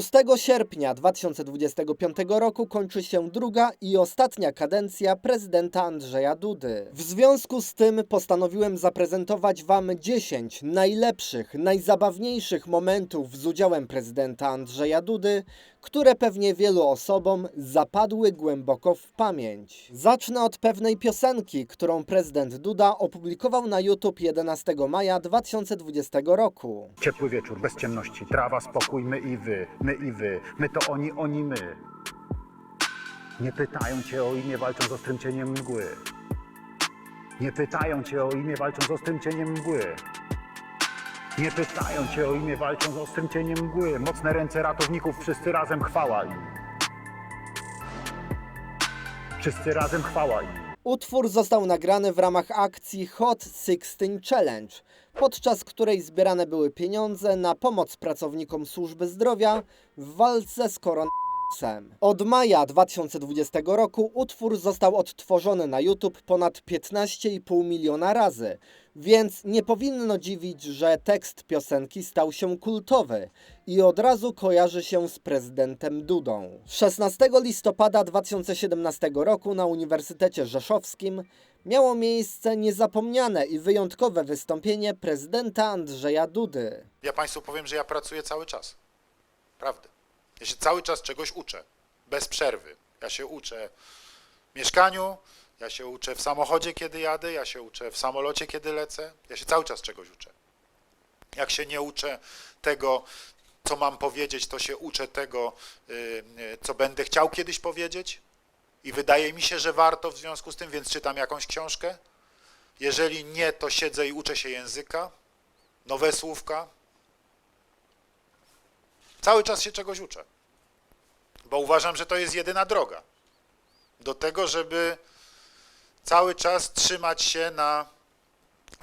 6 sierpnia 2025 roku kończy się druga i ostatnia kadencja prezydenta Andrzeja Dudy. W związku z tym postanowiłem zaprezentować Wam 10 najlepszych, najzabawniejszych momentów z udziałem prezydenta Andrzeja Dudy, które pewnie wielu osobom zapadły głęboko w pamięć. Zacznę od pewnej piosenki, którą prezydent Duda opublikował na YouTube 11 maja 2020 roku. Ciepły wieczór, bez ciemności, trawa, spokój, my i wy, my i wy, my to oni, oni my. Nie pytają cię o imię, walczą z ostrym cieniem mgły. Nie pytają cię o imię, walczą z ostrym cieniem mgły. Nie pytają cię o imię, walczą z ostrym cieniem mgły. Mocne ręce ratowników, wszyscy razem chwała im. Wszyscy razem chwała im. Utwór został nagrany w ramach akcji Hot 16 Challenge, podczas której zbierane były pieniądze na pomoc pracownikom służby zdrowia w walce z koronawirusem. Od maja 2020 roku utwór został odtworzony na YouTube ponad 15,5 miliona razy, więc nie powinno dziwić, że tekst piosenki stał się kultowy i od razu kojarzy się z prezydentem Dudą. 16 listopada 2017 roku na Uniwersytecie Rzeszowskim miało miejsce niezapomniane i wyjątkowe wystąpienie prezydenta Andrzeja Dudy. Ja Państwu powiem, że ja pracuję cały czas. Prawda. Ja się cały czas czegoś uczę. Bez przerwy. Ja się uczę w mieszkaniu, ja się uczę w samochodzie, kiedy jadę, ja się uczę w samolocie, kiedy lecę. Ja się cały czas czegoś uczę. Jak się nie uczę tego, co mam powiedzieć, to się uczę tego, y, co będę chciał kiedyś powiedzieć. I wydaje mi się, że warto w związku z tym, więc czytam jakąś książkę. Jeżeli nie, to siedzę i uczę się języka, nowe słówka, Cały czas się czegoś uczę, bo uważam, że to jest jedyna droga do tego, żeby cały czas trzymać się na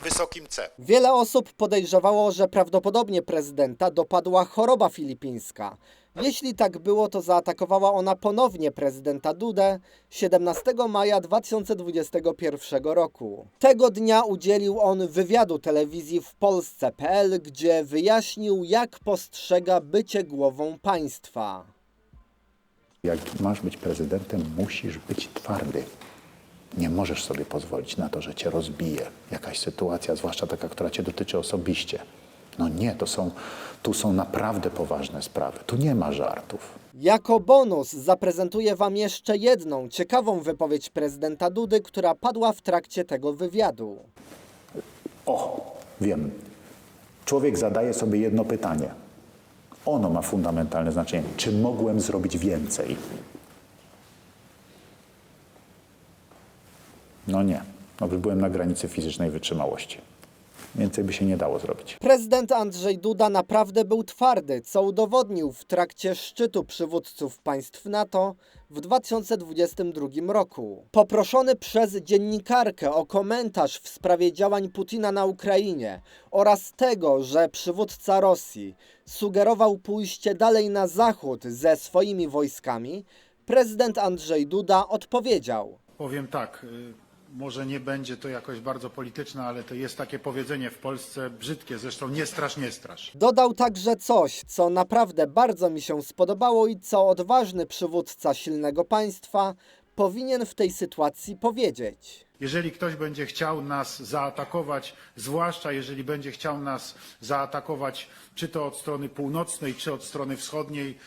wysokim C. Wiele osób podejrzewało, że prawdopodobnie prezydenta dopadła choroba filipińska. Jeśli tak było, to zaatakowała ona ponownie prezydenta Dudę 17 maja 2021 roku. Tego dnia udzielił on wywiadu telewizji w Polsce.pl, gdzie wyjaśnił, jak postrzega bycie głową państwa. Jak masz być prezydentem, musisz być twardy. Nie możesz sobie pozwolić na to, że cię rozbije jakaś sytuacja, zwłaszcza taka, która cię dotyczy osobiście. No nie, to są, tu są naprawdę poważne sprawy. Tu nie ma żartów. Jako bonus zaprezentuję Wam jeszcze jedną ciekawą wypowiedź prezydenta Dudy, która padła w trakcie tego wywiadu. O, wiem. Człowiek zadaje sobie jedno pytanie. Ono ma fundamentalne znaczenie. Czy mogłem zrobić więcej? No nie. No, byłem na granicy fizycznej wytrzymałości. Więcej by się nie dało zrobić. Prezydent Andrzej Duda naprawdę był twardy, co udowodnił w trakcie szczytu przywódców państw NATO w 2022 roku. Poproszony przez dziennikarkę o komentarz w sprawie działań Putina na Ukrainie oraz tego, że przywódca Rosji sugerował pójście dalej na zachód ze swoimi wojskami, prezydent Andrzej Duda odpowiedział. Powiem tak, y, może nie będzie to jakoś bardzo polityczne, ale to jest takie powiedzenie w Polsce brzydkie, zresztą nie strasz, nie strasz. Dodał także coś, co naprawdę bardzo mi się spodobało i co odważny przywódca silnego państwa powinien w tej sytuacji powiedzieć. Jeżeli ktoś będzie chciał nas zaatakować, zwłaszcza jeżeli będzie chciał nas zaatakować czy to od strony północnej, czy od strony wschodniej,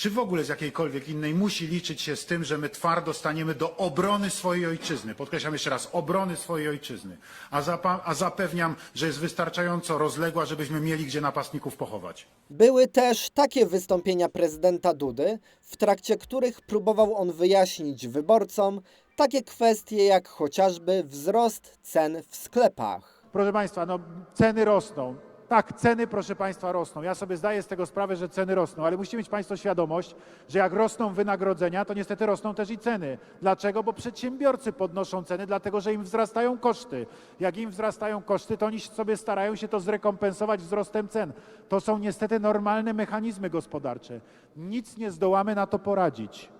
czy w ogóle z jakiejkolwiek innej, musi liczyć się z tym, że my twardo staniemy do obrony swojej ojczyzny. Podkreślam jeszcze raz, obrony swojej ojczyzny. A, zapa- a zapewniam, że jest wystarczająco rozległa, żebyśmy mieli gdzie napastników pochować. Były też takie wystąpienia prezydenta Dudy, w trakcie których próbował on wyjaśnić wyborcom takie kwestie jak chociażby wzrost cen w sklepach. Proszę Państwa, no ceny rosną. Tak, ceny, proszę Państwa, rosną. Ja sobie zdaję z tego sprawę, że ceny rosną, ale musicie mieć Państwo świadomość, że jak rosną wynagrodzenia, to niestety rosną też i ceny. Dlaczego? Bo przedsiębiorcy podnoszą ceny, dlatego że im wzrastają koszty. Jak im wzrastają koszty, to oni sobie starają się to zrekompensować wzrostem cen. To są niestety normalne mechanizmy gospodarcze. Nic nie zdołamy na to poradzić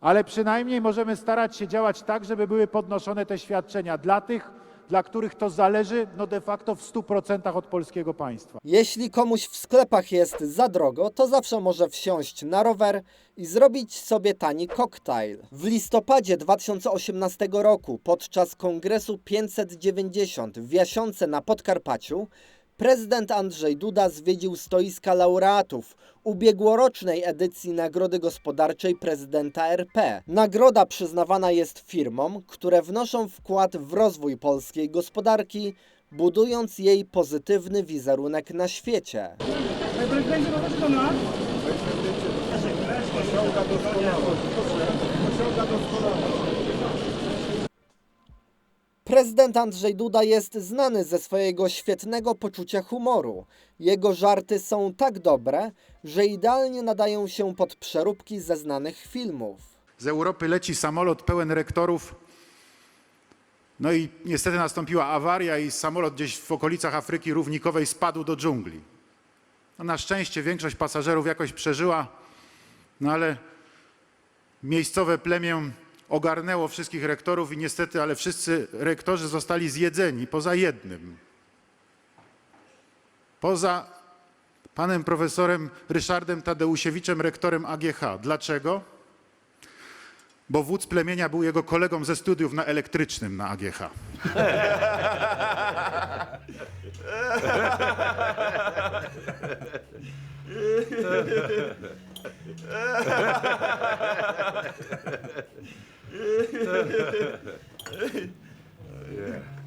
ale przynajmniej możemy starać się działać tak, żeby były podnoszone te świadczenia dla tych, dla których to zależy no de facto w 100% od polskiego państwa. Jeśli komuś w sklepach jest za drogo, to zawsze może wsiąść na rower i zrobić sobie tani koktajl. W listopadzie 2018 roku podczas kongresu 590 w Jasiące na Podkarpaciu prezydent Andrzej Duda zwiedził stoiska laureatów ubiegłorocznej edycji Nagrody Gospodarczej Prezydenta RP. Nagroda przyznawana jest firmom, które wnoszą wkład w rozwój polskiej gospodarki, budując jej pozytywny wizerunek na świecie. Prezydent Andrzej Duda jest znany ze swojego świetnego poczucia humoru. Jego żarty są tak dobre, że idealnie nadają się pod przeróbki ze znanych filmów. Z Europy leci samolot pełen rektorów. No i niestety nastąpiła awaria i samolot gdzieś w okolicach Afryki Równikowej spadł do dżungli. No na szczęście większość pasażerów jakoś przeżyła, no ale miejscowe plemię ogarnęło wszystkich rektorów i niestety, ale wszyscy rektorzy zostali zjedzeni, poza jednym. Poza panem profesorem Ryszardem Tadeusziewiczem, rektorem AGH. Dlaczego? Bo wódz plemienia był jego kolegą ze studiów na elektrycznym na AGH.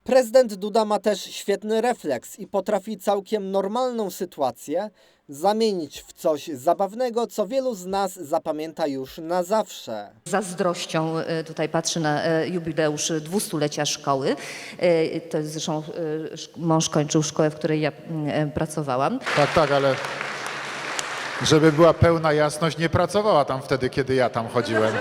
Prezydent Duda ma też świetny refleks i potrafi całkiem normalną sytuację zamienić w coś zabawnego, co wielu z nas zapamięta już na zawsze. Z zazdrością e, tutaj patrzę na e, jubileusz dwustulecia szkoły. E, To jest zresztą e, szk- mąż kończył szkołę, w której ja e, pracowałam. Tak, tak, ale żeby była pełna jasność, nie pracowała tam wtedy, kiedy ja tam chodziłem.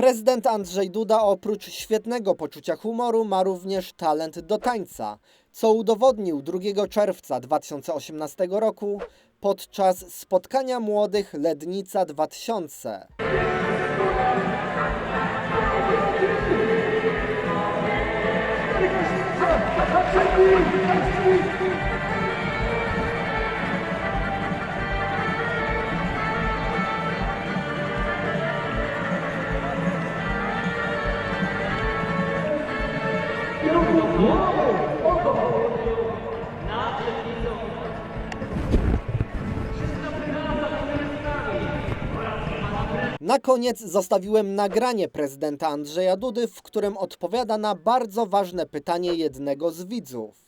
Prezydent Andrzej Duda oprócz świetnego poczucia humoru ma również talent do tańca, co udowodnił 2 czerwca 2018 roku podczas spotkania młodych Lednica 2000. Na koniec zostawiłem nagranie prezydenta Andrzeja Dudy, w którym odpowiada na bardzo ważne pytanie jednego z widzów.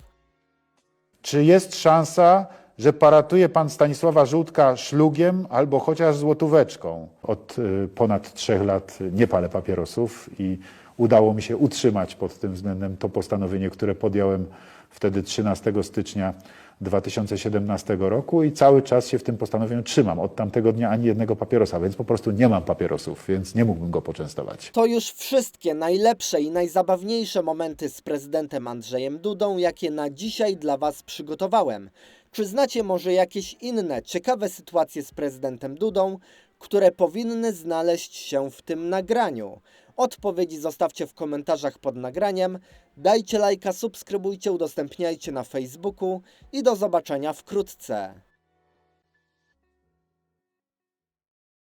Czy jest szansa, że paratuje pan Stanisława Żółtka szlugiem albo chociaż złotóweczką? Od y, ponad trzech lat nie palę papierosów i udało mi się utrzymać pod tym względem to postanowienie, które podjąłem wtedy 13 stycznia 2017 roku i cały czas się w tym postanowieniu trzymam. Od tamtego dnia ani jednego papierosa, więc po prostu nie mam papierosów, więc nie mógłbym go poczęstować. To już wszystkie najlepsze i najzabawniejsze momenty z prezydentem Andrzejem Dudą, jakie na dzisiaj dla Was przygotowałem. Czy znacie może jakieś inne ciekawe sytuacje z prezydentem Dudą, które powinny znaleźć się w tym nagraniu? Odpowiedzi zostawcie w komentarzach pod nagraniem. Dajcie lajka, subskrybujcie, udostępniajcie na Facebooku i do zobaczenia wkrótce.